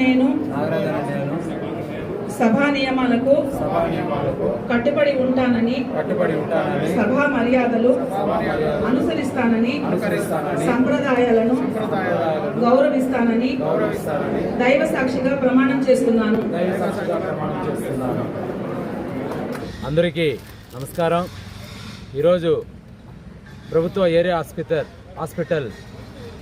నేను సభా నియమాలకు కట్టుబడి ఉంటానని సభా మర్యాదలు అనుసరిస్తానని సంప్రదాయాలను గౌరవిస్తానని గౌరవిస్తానని దైవ సాక్షిగా ప్రమాణం చేస్తున్నాను. దైవ సాక్షిగా ప్రమాణం చేస్తున్నాను. అందరికీ నమస్కారం. ఈరోజు ప్రభుత్వ ఏరియా హాస్పిటల్ హాస్పిటల్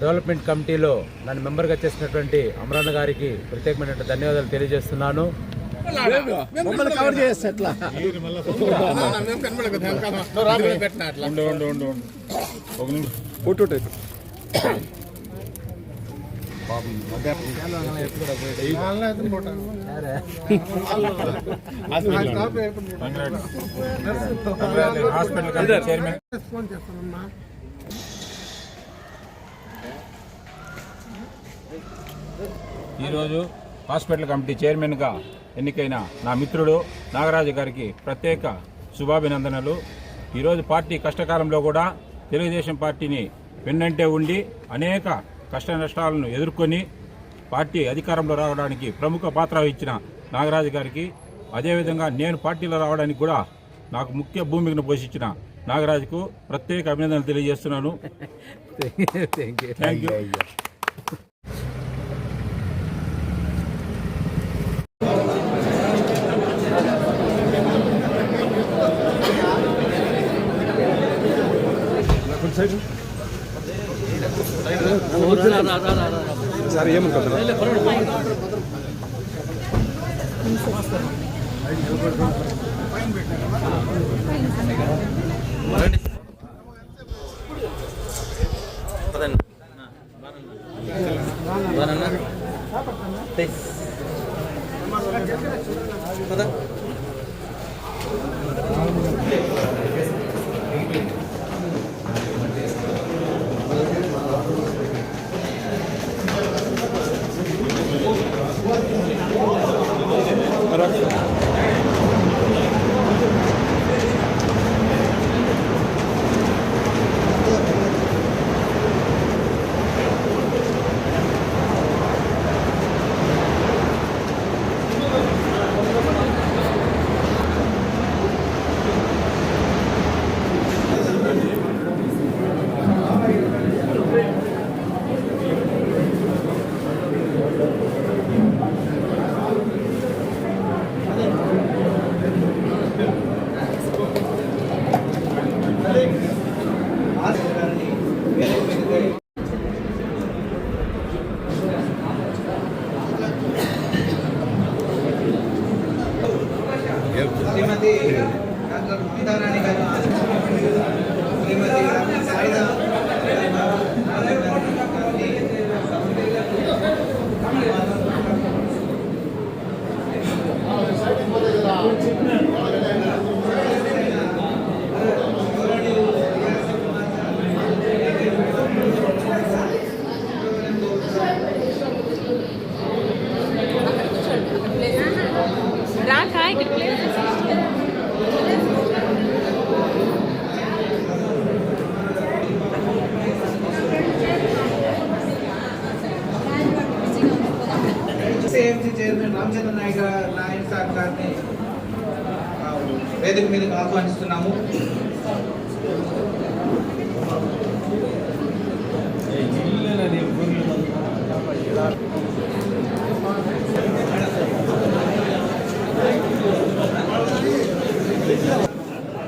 డెవలప్మెంట్ కమిటీలో నన్ను మెంబర్గా చేసినటువంటి అమరన్న గారికి ప్రత్యేకమైనటువంటి ధన్యవాదాలు తెలియజేస్తున్నాను. Hospital chairman. ఈరోజు హాస్పిటల్ కమిటీ చైర్మన్గా ఎన్నికైన నా మిత్రుడు నాగరాజు గారికి ప్రత్యేక శుభాభినందనలు. ఈరోజు పార్టీ కష్టకాలంలో కూడా తెలుగుదేశం పార్టీని వెన్నంటే ఉండి అనేక కష్ట నష్టాలను ఎదుర్కొని పార్టీ అధికారంలో రావడానికి ప్రముఖ పాత్ర ఇచ్చిన నాగరాజు గారికి అదేవిధంగా నేను పార్టీలో రావడానికి కూడా నాకు ముఖ్య భూమికను పోషించిన నాగరాజుకు ప్రత్యేక అభినందనలు తెలియజేస్తున్నాను. థ్యాంక్ యూ సార్ ఏమనుకుంటున్నారు శ్రీమతి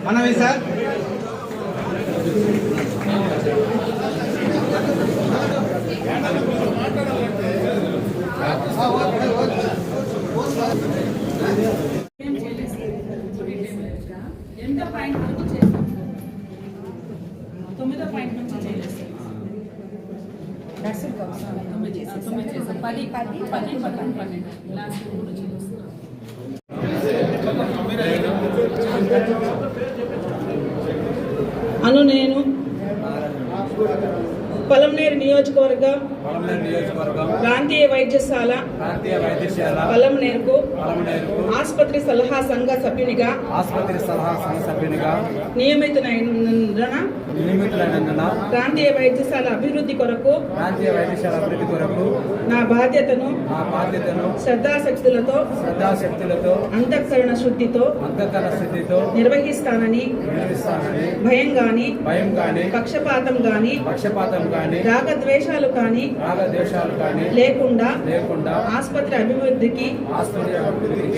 మనవి సార్ ఎంత పాయింట్ వరకు చేసాం తొమ్మిదో పాయింట్ నుంచి చేయలేదు తొమ్మిది చేసాం తొమ్మిది చేసాం పది పది పది పదకొండు పన్నెండు లాస్ట్ మూడు చేస్తాం అను నేను పొలంనేరు నియోజకవర్గ పొలంనేరు నియోజకవర్గం ప్రాంతీయ వైద్యశాల వైద్యశాల పలమనేరుకు పొలంనేరుకు ఆసుపత్రి సలహా సంఘ సభ్యునిగా ఆసుపత్రి సలహా సంఘ సభ్యునిగా నియమితులైనందున నియమితులైనందున ప్రాంతీయ వైద్యశాల అభివృద్ధి కొరకు ప్రాంతీయ వైద్యశాల అభివృద్ధి కొరకు నా బాధ్యతను నా బాధ్యతను శ్రద్ధాశక్తులతో శ్రద్ధాశక్తులతో అంతఃకరణ శుద్ధితో అంతఃకరణ స్థితితో నిర్వహిస్తానని నిర్వహిస్తానని భయం గాని భయం కానీ పక్షపాతం గాని పక్షపాతం కానీ రాగద్వేషాలు కాని రాగద్వేషాలు కానీ లేకుండా లేకుండా ఆసుపత్రి అభివృద్ధికి అభివృద్ధికి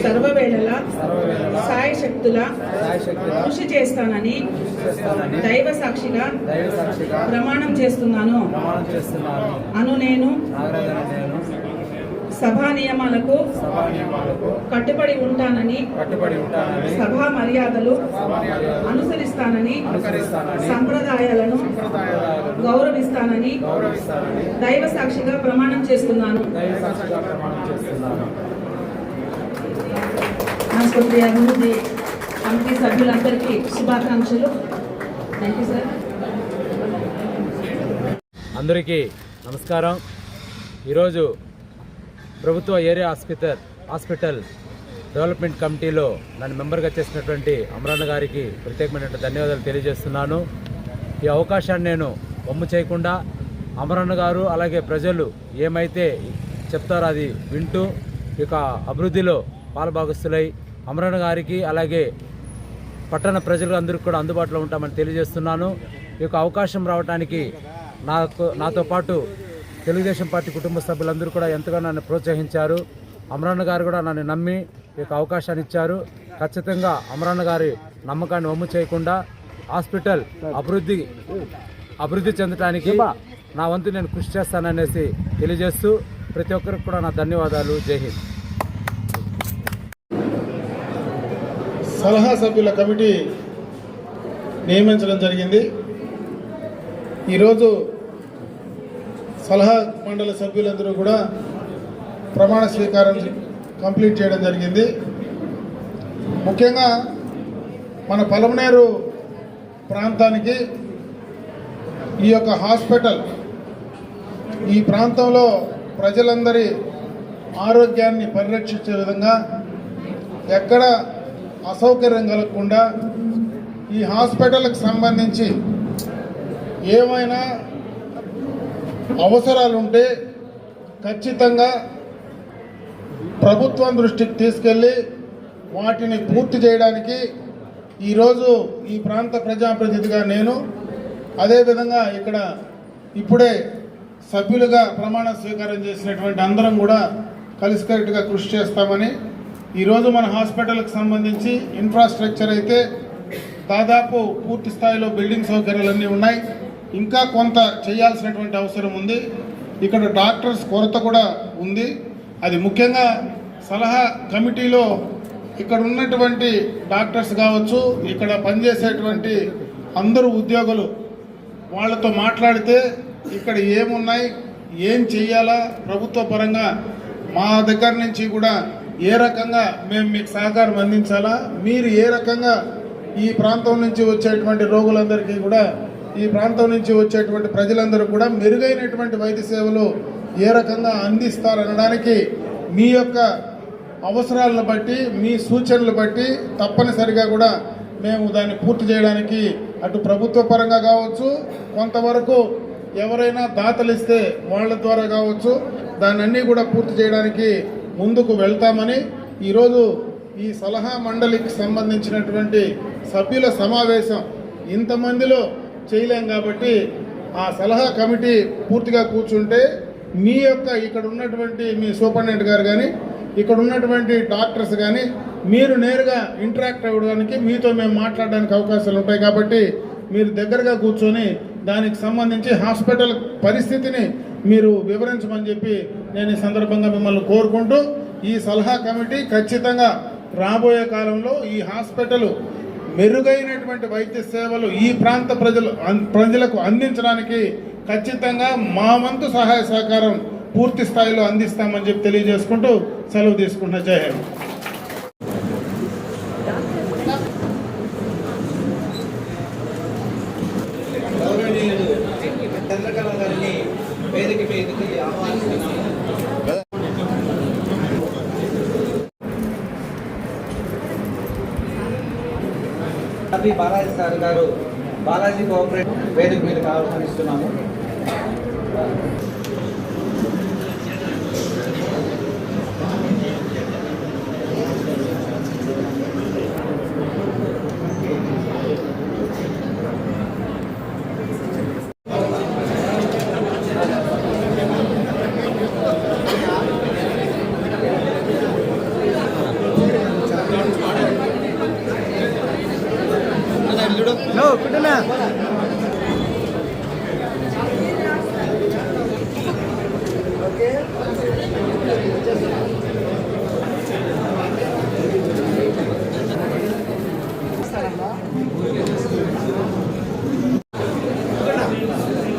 సర్వవేళలా సర్వవేళ సాయశక్తుల కృషి చేస్తానని దైవ సాక్షిగా ప్రమాణం చేస్తున్నాను. అను నేను సభా నియమాలకు కట్టుబడి ఉంటానని సభా మర్యాదలు అనుసరిస్తానని సంప్రదాయాలను గౌరవిస్తానని దైవ సాక్షిగా ప్రమాణం చేస్తున్నాను. దైవ అభివృద్ధి కమిటీ సభ్యులందరికీ శుభాకాంక్షలు. థ్యాంక్ యూ సార్ అందరికీ నమస్కారం. ఈరోజు ప్రభుత్వ ఏరియా హాస్పిటల్ హాస్పిటల్ డెవలప్మెంట్ కమిటీలో నన్ను మెంబర్గా చేసినటువంటి అమరాన్న గారికి ప్రత్యేకమైన ధన్యవాదాలు తెలియజేస్తున్నాను. ఈ అవకాశాన్ని నేను బొమ్మ చేయకుండా అమరన్న గారు అలాగే ప్రజలు ఏమైతే చెప్తారో అది వింటూ ఇక అభివృద్ధిలో పాలభాగస్తులై అమరణ గారికి అలాగే పట్టణ ప్రజలు అందరికీ కూడా అందుబాటులో ఉంటామని తెలియజేస్తున్నాను. ఈ యొక్క అవకాశం రావడానికి నాకు నాతో పాటు తెలుగుదేశం పార్టీ కుటుంబ సభ్యులందరూ కూడా ఎంతగానో నన్ను ప్రోత్సహించారు. అమరన్న గారు కూడా నన్ను నమ్మి ఈ యొక్క అవకాశాన్ని ఇచ్చారు. ఖచ్చితంగా అమరన్న గారి నమ్మకాన్ని వమ్ము చేయకుండా హాస్పిటల్ అభివృద్ధి అభివృద్ధి చెందడానికి నా వంతు నేను కృషి చేస్తాననేసి తెలియజేస్తూ ప్రతి ఒక్కరికి కూడా నా ధన్యవాదాలు. జై హింద్. సలహా సభ్యుల కమిటీ నియమించడం జరిగింది. ఈరోజు సలహా మండలి సభ్యులందరూ కూడా ప్రమాణ స్వీకారం కంప్లీట్ చేయడం జరిగింది. ముఖ్యంగా మన పలమనేరు ప్రాంతానికి ఈ యొక్క హాస్పిటల్ ఈ ప్రాంతంలో ప్రజలందరి ఆరోగ్యాన్ని పరిరక్షించే విధంగా ఎక్కడ అసౌకర్యం కలగకుండా ఈ హాస్పిటల్కి సంబంధించి ఏమైనా అవసరాలు ఉంటే ఖచ్చితంగా ప్రభుత్వం దృష్టికి తీసుకెళ్ళి వాటిని పూర్తి చేయడానికి ఈరోజు ఈ ప్రాంత ప్రజాప్రతినిధిగా నేను అదేవిధంగా ఇక్కడ ఇప్పుడే సభ్యులుగా ప్రమాణ స్వీకారం చేసినటువంటి అందరం కూడా కలిసికట్టుగా కృషి చేస్తామని ఈరోజు మన హాస్పిటల్కి సంబంధించి ఇన్ఫ్రాస్ట్రక్చర్ అయితే దాదాపు పూర్తి స్థాయిలో బిల్డింగ్ సౌకర్యాలన్నీ ఉన్నాయి. ఇంకా కొంత చేయాల్సినటువంటి అవసరం ఉంది. ఇక్కడ డాక్టర్స్ కొరత కూడా ఉంది. అది ముఖ్యంగా సలహా కమిటీలో ఇక్కడ ఉన్నటువంటి డాక్టర్స్ కావచ్చు ఇక్కడ పనిచేసేటువంటి అందరూ ఉద్యోగులు వాళ్ళతో మాట్లాడితే ఇక్కడ ఏమున్నాయి ఏం చెయ్యాలా ప్రభుత్వ పరంగా మా దగ్గర నుంచి కూడా ఏ రకంగా మేము మీకు సహకారం అందించాలా? మీరు ఏ రకంగా ఈ ప్రాంతం నుంచి వచ్చేటువంటి రోగులందరికీ కూడా ఈ ప్రాంతం నుంచి వచ్చేటువంటి ప్రజలందరూ కూడా మెరుగైనటువంటి వైద్య సేవలు ఏ రకంగా అందిస్తారనడానికి మీ యొక్క అవసరాలను బట్టి మీ సూచనలు బట్టి తప్పనిసరిగా కూడా మేము దాన్ని పూర్తి చేయడానికి అటు ప్రభుత్వ పరంగా కావచ్చు కొంతవరకు ఎవరైనా దాతలు ఇస్తే వాళ్ళ ద్వారా కావచ్చు దాన్ని కూడా పూర్తి చేయడానికి ముందుకు వెళ్తామని ఈరోజు ఈ సలహా మండలికి సంబంధించినటువంటి సభ్యుల సమావేశం ఇంతమందిలో చేయలేం కాబట్టి ఆ సలహా కమిటీ పూర్తిగా కూర్చుంటే మీ యొక్క ఇక్కడ ఉన్నటువంటి మీ సూపరింటెండెంట్ గారు కానీ ఇక్కడ ఉన్నటువంటి డాక్టర్స్ కానీ మీరు నేరుగా ఇంటరాక్ట్ అవ్వడానికి మీతో మేము మాట్లాడడానికి అవకాశాలు ఉంటాయి కాబట్టి మీరు దగ్గరగా కూర్చొని దానికి సంబంధించి హాస్పిటల్ పరిస్థితిని మీరు వివరించమని చెప్పి నేను ఈ సందర్భంగా మిమ్మల్ని కోరుకుంటూ ఈ సలహా కమిటీ ఖచ్చితంగా రాబోయే కాలంలో ఈ హాస్పిటల్ మెరుగైనటువంటి వైద్య సేవలు ఈ ప్రాంత ప్రజలు ప్రజలకు అందించడానికి ఖచ్చితంగా మా వంతు సహాయ సహకారం పూర్తి స్థాయిలో అందిస్తామని చెప్పి తెలియజేసుకుంటూ సెలవు తీసుకుంటున్నా. జయ హింద్ గౌరవనీయులు చంద్రకళ గారిని వేదిక మీదకి సర్వి బాలాజీ సార్ గారు బాలాజీ కోఆపరేటివ్ వేదిక మీదకి ఆహ్వానిస్తున్నాము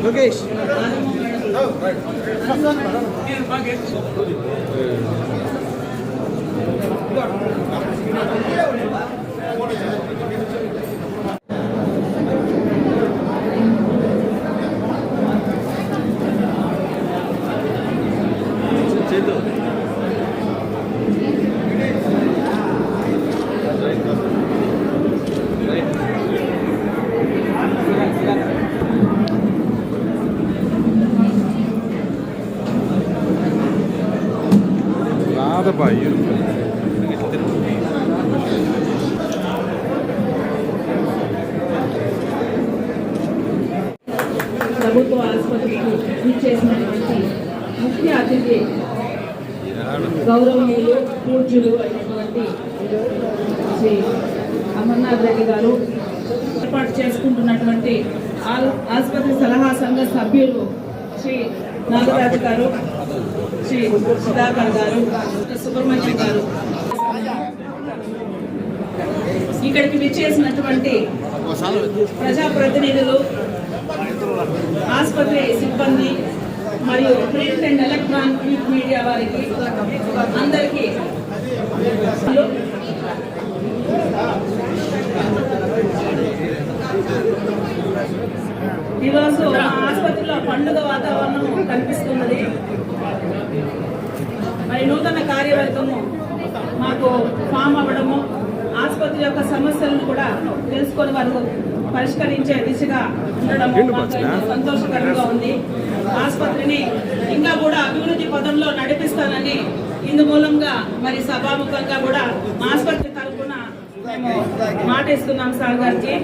లోకేష్ రాదబ్బా ప్రభుత్వ ఆసుపత్రికి ముఖ్య అతిథి గౌరవనీయులు పూజ్యులు అయినటువంటి శ్రీ అమర్నాథ్ రెడ్డి గారు ఏర్పాటు చేసుకుంటున్నటువంటి ఆసుపత్రి సలహా సంఘ సభ్యులు శ్రీ నాగరాజు గారు శ్రీ సుధాకర్ గారు సుబ్రహ్మణ్యం గారు. ఇక్కడికి విచ్చేసినటువంటి ప్రజాప్రతినిధులు ఆసుపత్రి సిబ్బంది మరియు ప్రింట్ అండ్ ఎలక్ట్రానిక్ మీడియా వారికి అందరికీ. ఈరోజు మా ఆసుపత్రిలో పండుగ వాతావరణం కనిపిస్తున్నది. మరి నూతన కార్యవర్గము మాకు ఫామ్ అవ్వడము ఆసుపత్రి యొక్క సమస్యలను కూడా తెలుసుకొని వారు పరిష్కరించే దిశగా ఎంతో సంతోషకరంగా ఉంది. ఆసుపత్రిని ఇంకా కూడా అభివృద్ధి పదంలో నడిపిస్తానని ఇందు మూలంగా మరి సభాముఖంగా కూడా ఆసుపత్రి తరఫున మేము మాట ఇస్తున్నాం సార్ గారికి.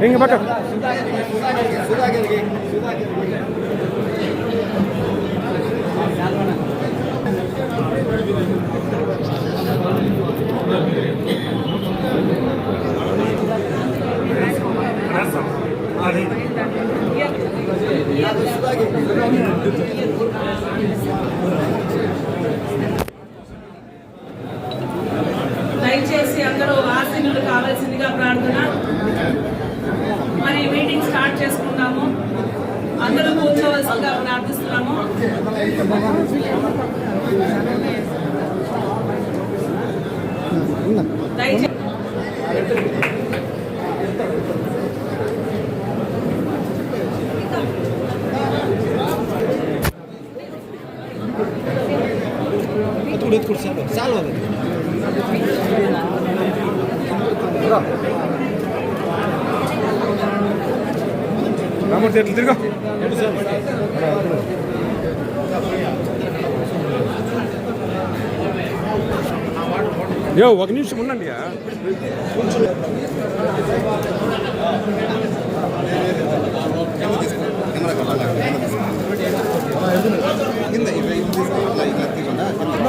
எங்க பக்கம் அது రామూర్తి ఎట్లు తిరుగు ఏ ఒక నిమిషం ఉండండి కింద ఇవి అలా ఇలా తీకుండా కింద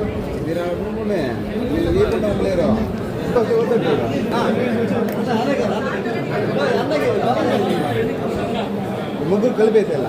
ಮಗು ಕಲಬೇಕಲ್ಲ.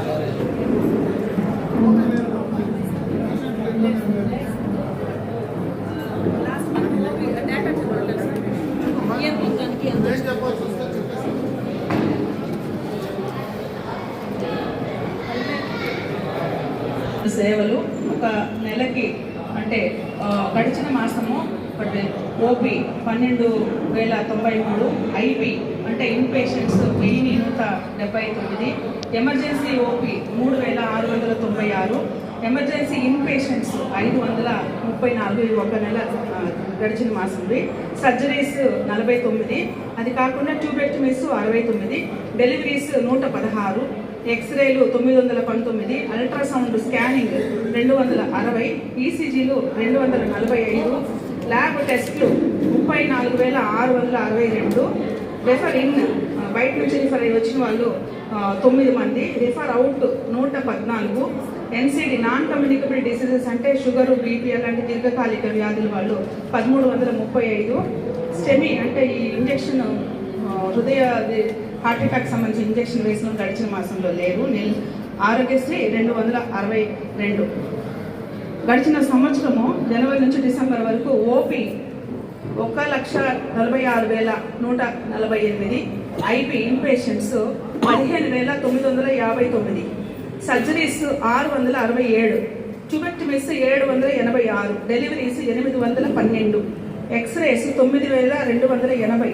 వేల తొంభై మూడు ఐపీ అంటే ఇన్పేషెంట్స్ వెయ్యి నూట డెబ్బై తొమ్మిది ఎమర్జెన్సీ ఓపీ మూడు వేల ఆరు వందల తొంభై ఆరు ఎమర్జెన్సీ ఇన్పేషెంట్స్ ఐదు వందల ముప్పై నాలుగు ఇది ఒక నెల గడిచిన మాసంది. సర్జరీస్ నలభై తొమ్మిది అది కాకుండా ట్యూబెక్టమీస్ అరవై తొమ్మిది డెలివరీస్ నూట పదహారు ఎక్స్రేలు తొమ్మిది వందల పంతొమ్మిది అల్ట్రాసౌండ్ స్కానింగ్ రెండు వందల అరవై ఈసీజీలు రెండు వందల నలభై ఐదు ల్యాబ్ టెస్ట్లు ముప్పై నాలుగు వేల ఆరు వందల అరవై రెండు. రిఫర్ ఇన్ uh, బయట నుంచి రిఫర్ అయ్యి వచ్చిన వాళ్ళు uh, తొమ్మిది మంది. రిఫర్ అవుట్ నూట పద్నాలుగు. ఎన్సీడీ నాన్ కమ్యూనికబుల్ డిసీజెస్ అంటే షుగరు బీపీ అలాంటి దీర్ఘకాలిక వ్యాధుల వాళ్ళు పదమూడు వందల ముప్పై ఐదు. స్టెమీ అంటే ఈ ఇంజెక్షన్ uh, హృదయ హార్ట్ అటాక్ సంబంధించిన ఇంజెక్షన్ వేసిన గడిచిన మాసంలో లేరు. నెల ఆరోగ్యశ్రీ రెండు వందల అరవై రెండు. గడిచిన సంవత్సరము జనవరి నుంచి డిసెంబర్ వరకు ఓపీ ఒక లక్ష నలభై ఆరు వేల నూట నలభై ఎనిమిది ఐపీ ఇన్పేషెంట్స్ పదిహేను వేల తొమ్మిది వందల యాభై తొమ్మిది సర్జరీస్ ఆరు వందల అరవై ఏడు ట్యూబెక్టమీస్ ఏడు వందల ఎనభై ఆరు డెలివరీస్ ఎనిమిది వందల పన్నెండు ఎక్స్రేస్ తొమ్మిది వేల రెండు వందల ఎనభై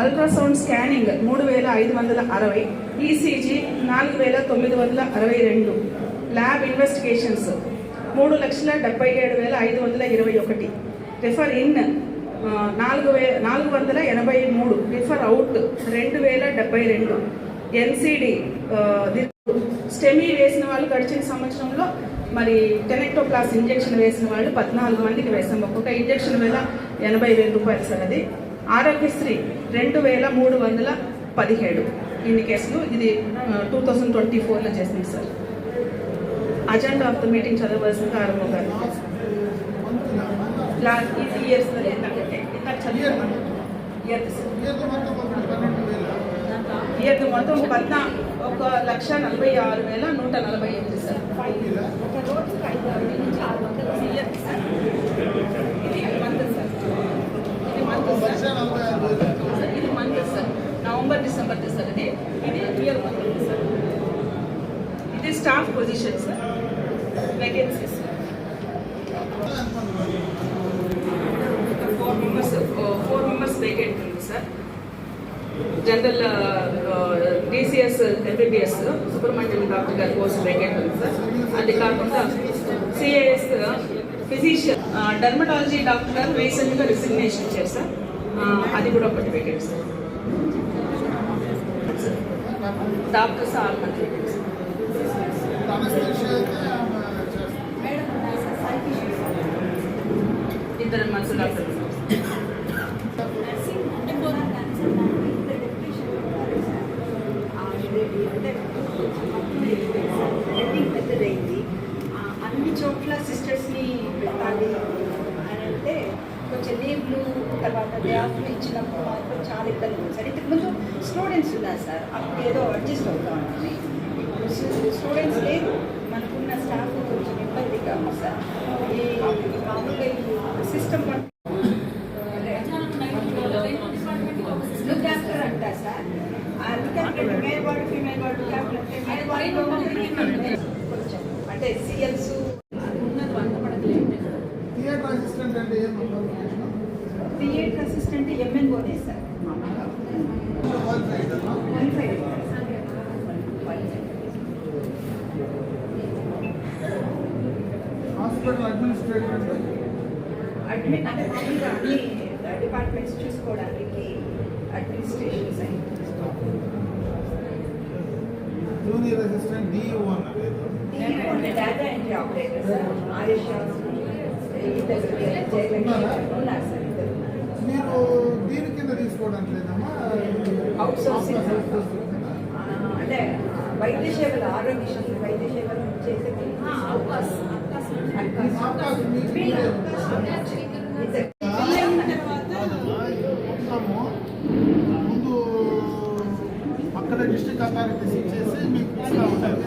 అల్ట్రాసౌండ్ స్కానింగ్ మూడు వేల ఐదు వందల అరవై ఈసీజీ నాలుగు వేల తొమ్మిది వందల అరవై రెండు. ల్యాబ్ ఇన్వెస్టిగేషన్స్ మూడు లక్షల డెబ్బై ఏడు వేల ఐదు వందల ఇరవై ఒకటి. రిఫర్ ఇన్ నాలుగు వే నాలుగు వందల ఎనభై మూడు. రిఫర్ అవుట్ రెండు వేల డెబ్బై రెండు. ఎన్సిడి స్టెమీ వేసిన వాళ్ళు గడిచిన సంవత్సరంలో మరి టెనెక్టోప్లాస్ ఇంజెక్షన్ వేసిన వాళ్ళు పద్నాలుగు మందికి వేసాం. ఒక్కొక్క ఇంజెక్షన్ వేల ఎనభై వేల రూపాయలు సార్ అది. ఆరోగ్యశ్రీ రెండు వేల మూడు వందల పదిహేడు. ఇన్ని కేసులు ఇది టూ థౌజండ్ ట్వంటీ ఫోర్లో చేసింది sir. Agenda of the meeting చదవలసింది ఆరంభం లాస్ట్ ఇది ఇయర్స్ ఇయర్ మొత్తం ఒకటి పద్నా ఒక లక్ష నలభై ఆరు వేల నూట నలభై ఎనిమిది సార్ మంత్ సార్ ఇది మంత్ సార్ సార్, ఇది month sir November December sir ఇది ఇది ఇయర్ మంత్ సార్ ఇది staff position sir vacancies four members four members vacant ఉంది sir general DCS MBBS Subrahmanyam doctor గారి పోస్ట్ వేకెంట్ ఉంది sir అది కాకుండా సిఏఎస్ ఫిజిషియన్ డర్మటాలజీ డాక్టర్ గారు రీసెంట్గా రిసిగ్నేషన్ ఇచ్చారు సార్ అది కూడా ఒకటి వేకెంట్ సార్ డాక్టర్స్ ఆరు మంది వేకెంట్ సార్ అనస్థిషియా అయితే ఆమె చేస్తుంది. ఇద్దరు మనుషులు డాక్టర్ పెద్దదైంది ఆ, అన్ని చోట్ల సిస్టర్స్ని పెట్టాలి అని అంటే కొంచెం లీవ్లు తర్వాత డే ఆఫ్లు ఇచ్చినప్పుడు మాత్రం చాలా ఇబ్బంది ఉంది సార్ ఇంతకుముందు స్టూడెంట్స్ ఉన్నారు సార్ అప్పుడు ఏదో అడ్జస్ట్ అవుతా ఉంటుంది ఇప్పుడు స్టూడెంట్స్ లేదు మనకున్న స్టాఫ్ కొంచెం ఇబ్బందిగా ఉంది సార్ ఈ మామూలుగా ఈ సిస్టమ్ లుక్ ఆఫ్టర్ అంటారు సార్ ఆ look after male ward female ward captain అంటే మేల్ వార్డులో కొంచెం అంటే సీఎల్స్ ఉన్నది వంట పడకలేదు థియేటర్ అసిస్టెంట్ అంటే ఏం theatre assistant ఎంఎన్ఓనే sir qualified qualified hospital administrator అంటే అడ్మిట్ అంటే మామూలుగా అన్ని డిపార్ట్మెంట్స్ చూసుకోవడానికి administration side junior assistant DO అన్నది ఏదో. Data entry operator sir AYUSH ఇద్దరు జయలక్ష్మి ఉన్నారు సార్ ఇద్దరు మీరు దీని కింద తీసుకోవడానికి లేదమ్మా. అవుట్ సోర్సింగ్ అంటే వైద్య సేవలు ఆరోగ్య వైద్య సేవలు చేసే అవకాశం అవకాశం వీళ్ళ అవకాశం ఇద్దరు. అయిన తర్వాత మొత్తము ముందు పక్కన డిస్ట్రిక్ట్ అథారిటీస్ ఇచ్చేసి మీకు ఇస్తా ఉంటారు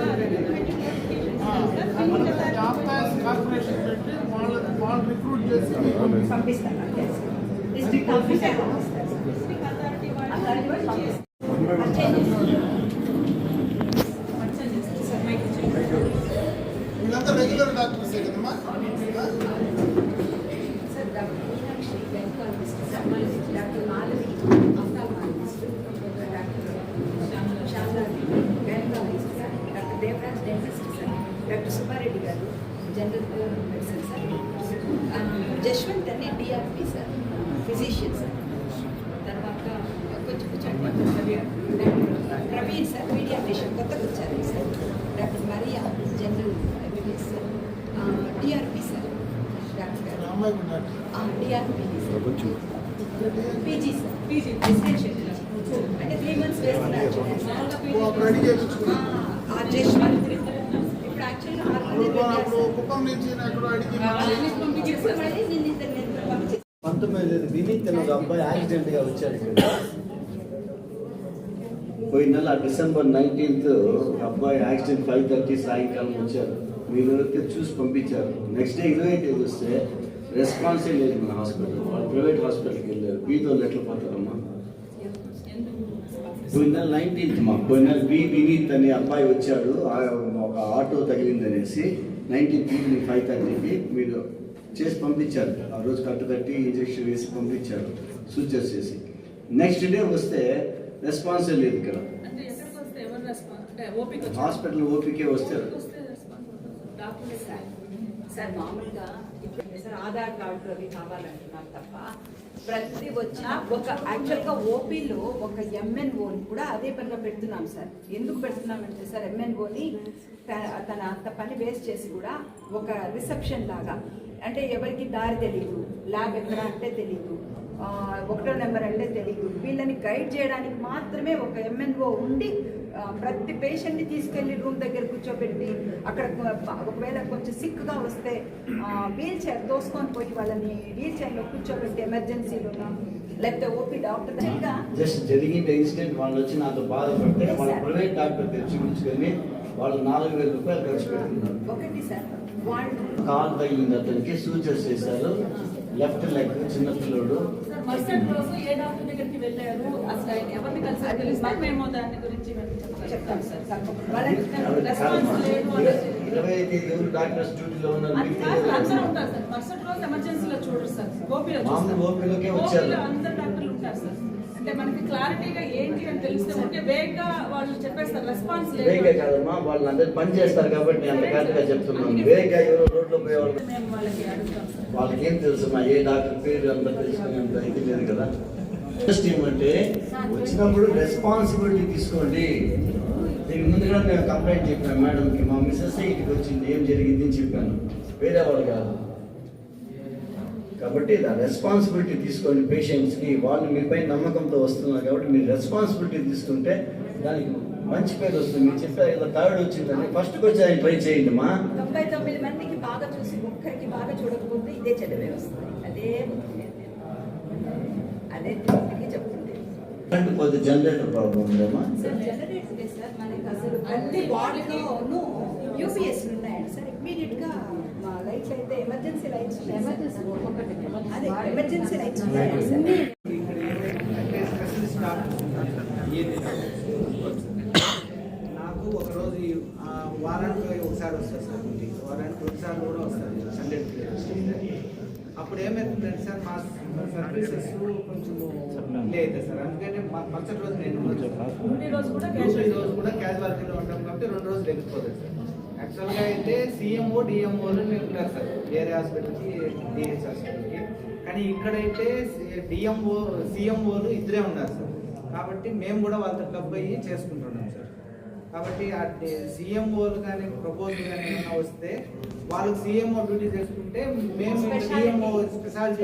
ఆఫ్టాస్ కార్పొరేషన్ పెట్టి వాళ్ళ వాళ్ళు రిక్రూట్ చేసి మీకు పంపిస్తాను డిస్ట్రిక్ట్ ఆఫీసర్ డిస్ట్రిక్ట్ అథారిటీ వాళ్ళు అథారిటీ వాళ్ళు చేసి- పంపిస్తారు మంచిగా చేస్తారు సార్ మైక్ వీళ్ళంతా రెగ్యులర్ డాక్టర్సే కదమ్మా doctor doctor doctor Devaraj doctor Subbareddy garu general medicine sir Jaswanth అని డిఆర్పి సార్ ఫిజిషియన్ సార్ తర్వాత కొంచెం కొంచెం డాక్టర్ ప్రవీణ్ సార్ పీడియాట్రిషియన్ కొత్తగా వచ్చారు sir doctor Maria general MBBS sir DRP sir doctor గారు అమ్మాయి డాక్టర్ డిఆర్పి సార్ కొంచెం పీజీ సార్ పీజీ. రెసిడెన్షియల్ అంటే త్రీ మంత్స్ వేస్తున్నారు మామూలుగా ఓ, పీజీ అప్పుడు అడిగి చేయించుకున్నాం ఆ జశ్వంత్ ఇప్పుడు యాక్చువల్గా ఆరు మంది కుప్పం పెట్టారు అప్పుడు సార్. కుప్పం నుంచి ఎక్కడో అడిగి వాళ్ళని పంపించేసి ఇప్పుడు మళ్ళీ నేను ఇద్దరు నేను పంపించేసి పంతొమ్మిది వినీత్ అనే ఒక అబ్బాయి యాక్సిడెంట్గా వచ్చాడు ఇక్కడ. పోయిన నెల డిసెంబర్ నైన్టీన్త్ అబ్బాయి యాక్సిడెంట్ ఫైవ్ థర్టీ సాయంకాలం వచ్చారు. మీరు చూసి పంపించారు నెక్స్ట్ డే ఇరవై ఐదు వస్తే రెస్పాన్సే లేదు మన హాస్పిటల్. వాళ్ళు ప్రైవేట్ హాస్పిటల్కి వెళ్ళారు. బీతో ఎట్లా పోతారమ్మా? పోయిన నెల నైన్టీన్త్ మా పోయిన నెల బి వినీత్ అనే అబ్బాయి వచ్చాడు. ఆ ఒక ఆటో తగిలిందనేసి నైన్టీన్త్ ఈవినింగ్ ఫైవ్ థర్టీకి మీరు చేసి పంపించారు. ఆ రోజు కట్టు కట్టి ఇంజక్షన్ వేసి పంపించారు. సూచర్ చేసి. నెక్స్ట్ డే వస్తే రెస్పాన్సే లేదు ఇక్కడ. అంటే ఎక్కడికి వస్తే ఎవరు రెస్పాన్స్ అంటే ఓపిక హాస్పిటల్ ఓపీకే వస్తే. వస్తే రెస్పాన్స్ డాక్టర్ సార్. సార్ మామూలుగా ఆధార్ కార్డు అవి కావాలంటున్నారు తప్ప ప్రతి వచ్చిన ఒక యాక్చువల్గా ఓపీలో ఒక ఎంఎన్ఓని కూడా అదే పనిగా పెడుతున్నాం సార్. ఎందుకు పెడుతున్నామంటే సార్ ఎంఎన్ఓని తన అంత పని వేస్ట్ చేసి కూడా ఒక రిసెప్షన్ లాగా అంటే ఎవరికి దారి తెలియదు ల్యాబ్ ఎక్కడ అంటే తెలియదు ఒకటో నెంబర్ అంటే తెలియదు వీళ్ళని గైడ్ చేయడానికి మాత్రమే ఒక ఎంఎన్ఓ ఉండి ప్రతి పేషెంట్ని తీసుకెళ్ళి రూమ్ దగ్గర కూర్చోబెట్టి అక్కడ ఒకవేళ కొంచెం సిక్గా వస్తే వీల్ చైర్ తోసుకొని పోయి వాళ్ళని వీల్ చైర్లో కూర్చోబెట్టి ఎమర్జెన్సీలో లేకపోతే ఓపీ డాక్టర్ జస్ట్ జరిగిన ఇన్సిడెంట్ వాళ్ళు వచ్చి నాతో బాధపడితే వాళ్ళ ప్రైవేట్ డాక్టర్ చూపించుకొని వాళ్ళు నాలుగు వేల రూపాయలు ఖర్చు పెడుతున్నారు. ఒకటి సార్ వాళ్ళు కాల్ తగిలింది అతనికి సూచర్స్ చేశారు. లెఫ్ట్ లెగ్ చిన్న పిల్లోడు. మరుసటి రోజు ఏ డాక్టర్ దగ్గరికి వెళ్ళారు? అసలు ఆయన ఎవరిని కలిసి తెలిస్తే మేము దాని గురించి చెప్తాం. సార్. రెస్పాన్స్ లేదు మరుసటి రోజు ఎమర్జెన్సీలో చూడరు సార్. ఓపీలో మామూలు చూస్తారు. ఓపీలోకే వచ్చారు. ఓపీలో అందరు డాక్టర్లు ఉంటారు సార్. అంటే మనకి క్లారిటీగా ఏంటి అని తెలిస్తే ఉంటే వేగంగా వాళ్ళు చెప్పేస్తారు రెస్పాన్స్ కాదమ్మా వాళ్ళు అందరు పని చేస్తారు కాబట్టి అంత కరెక్ట్గా చెప్తున్నాను. వేగ ఎవరో రోడ్లో పోయేవాళ్ళు. మేము వాళ్ళకి అడుగుతాం. సార్ వాళ్ళకి ఏం ఏ డాక్టర్ పేరు అంత తెలుసుకునే అంత ఇది లేదు కదా. ఫస్ట్ ఏమంటే వచ్చినప్పుడు రెస్పాన్సిబిలిటీ తీసుకోండి. దీనికి ముందుగా నేను కంప్లైంట్ చెప్పాను మేడంకి మా మిస్సెస్ ఇంటికి వచ్చింది ఏం జరిగింది అని చెప్పాను. వేరే వాళ్ళు కాదు. కాబట్టి రెస్పాన్సిబిలిటీ తీసుకోండి పేషెంట్స్కి వాళ్ళు మీపై నమ్మకంతో వస్తున్నారు కాబట్టి మీరు రెస్పాన్సిబిలిటీ తీసుకుంటే దానికి మంచి పేరు వస్తుంది. మీరు చెప్పారు కదా థర్డ్ వచ్చిందని ఫస్ట్కి వచ్చి ఆయన ట్రై చేయండి మా తొంభై తొమ్మిది మందికి బాగా చూసి ఒక్కరికి బాగా చూడకపోతే ఇదే చెడ్డవే వస్తుంది. అదే అదే చెప్తుంది. పోతే జనరేటర్ ప్రాబ్లం ఉందమ్మా సార్ జనరేటర్ లేదు సార్. మనకి అసలు అన్ని యూపీఎస్ ఉన్నాయండి సార్. ఇమ్మీడియట్గా మా లైట్స్ అయితే ఎమర్జెన్సీ లైట్స్ ఎమర్జెన్సీ ఒకటి అదే ఎమర్జెన్సీ లైట్స్. ఏది నాకు ఒకరోజు వారానికి ఒకసారి వస్తుంది సార్ వారానికి ఒకసారి కూడా వస్తుంది సండే అప్పుడు ఏమవుతుందంటే సార్ మా సర్వీసెస్ కొంచెం డిలే అవుతాయి సార్. అందుకని మా మరుసటి రోజు నేను రోజు కూడా క్యాజువాలిటీలో ఉంటాం కాబట్టి రెండు రోజులు వెళ్ళిపోతుంది సార్. యాక్చువల్గా అయితే సీఎంఓ డిఎంఓలు ఉంటారు సార్. వేరే హాస్పిటల్కి డిహెచ్ హాస్పిటల్కి కానీ ఇక్కడైతే డిఎంఓ సీఎంఓలు ఇద్దరే ఉన్నారు సార్. కాబట్టి మేము కూడా వాళ్ళతో క్లబ్ అయ్యి చేసుకుంటున్నాం సార్. కాబట్టి ఆ సీఎంఓలు కానీ ప్రపోజల్ కానీ ఏమైనా వస్తే వాళ్ళకి సీఎంఓ డ్యూటీ చేసుకుంటే మేము డిఎంఓ స్పెషాలిటీ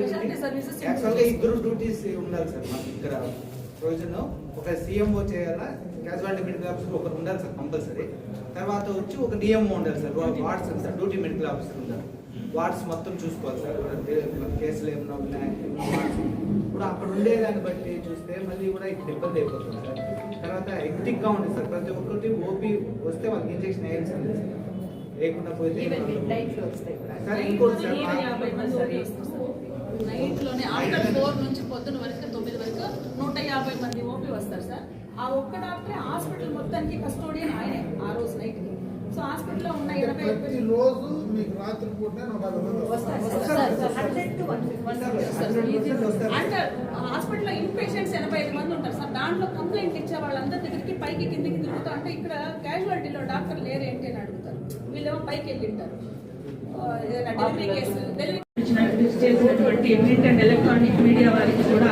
యాక్చువల్గా ఇద్దరు డ్యూటీస్ ఉండాలి సార్ మాకు ఇక్కడ. ప్రొవిజన్ ఒక సీఎంఓ చేయాలా? క్యాజువాలిటీ మెడికల్ ఆఫీసర్ ఒకరు ఉండాలి సార్ కంపల్సరీ తర్వాత వచ్చి ఒక డిఎంఓ ఉండాలి sir wards sir duty medical officer ఉండాలి. వార్డ్స్ మొత్తం చూసుకోవాలి సార్ కేసులు ఏమైనా ఉన్నాయి. ఇప్పుడు అక్కడ ఉండేదాన్ని బట్టి చూస్తే మళ్ళీ కూడా ఇక్కడ ఇబ్బంది అయిపోతుంది సార్. తర్వాత హెక్టిక్గా ఉంటుంది సార్ ప్రతి ఒక్కరికి ఓపీ వస్తే వాళ్ళకి ఇంజెక్షన్ వేయాల్సిందే సార్. లేకుండా పోతే సార్ ఇంకోటి సార్ నూట మా- యాభై మంది ఓపీ వస్తారు సార్. నైట్లోనే ఆఫ్టర్ ఫోర్ నుంచి పొద్దున వరకు నూట యాభై మంది ఓపీ వస్తారు సార్. ఆ ఒక్క డాక్టరే హాస్పిటల్ మొత్తానికి కస్టోడియన్ ఆయనే ఆ రోజు నైట్ సో హాస్పిటల్లో ఉన్న ఎనభై రోజు మీకు రాత్రి అంటే హాస్పిటల్లో ఇన్ పేషెంట్స్ ఎనభై ఐదు మంది ఉంటారు సార్. దాంట్లో కంప్లైంట్ ఇచ్చే వాళ్ళందరి దగ్గరికి పైకి కిందికి తిరుగుతా అంటే ఇక్కడ క్యాజువాలిటీలో డాక్టర్ లేరు ఏంటి అని అడుగుతారు. వీళ్ళేమో పైకి వెళ్ళింటారు డెలివరీ కేసు డెలివరీ చేసినటువంటి ప్రింట్ అండ్ ఎలక్ట్రానిక్ మీడియా వారికి కూడా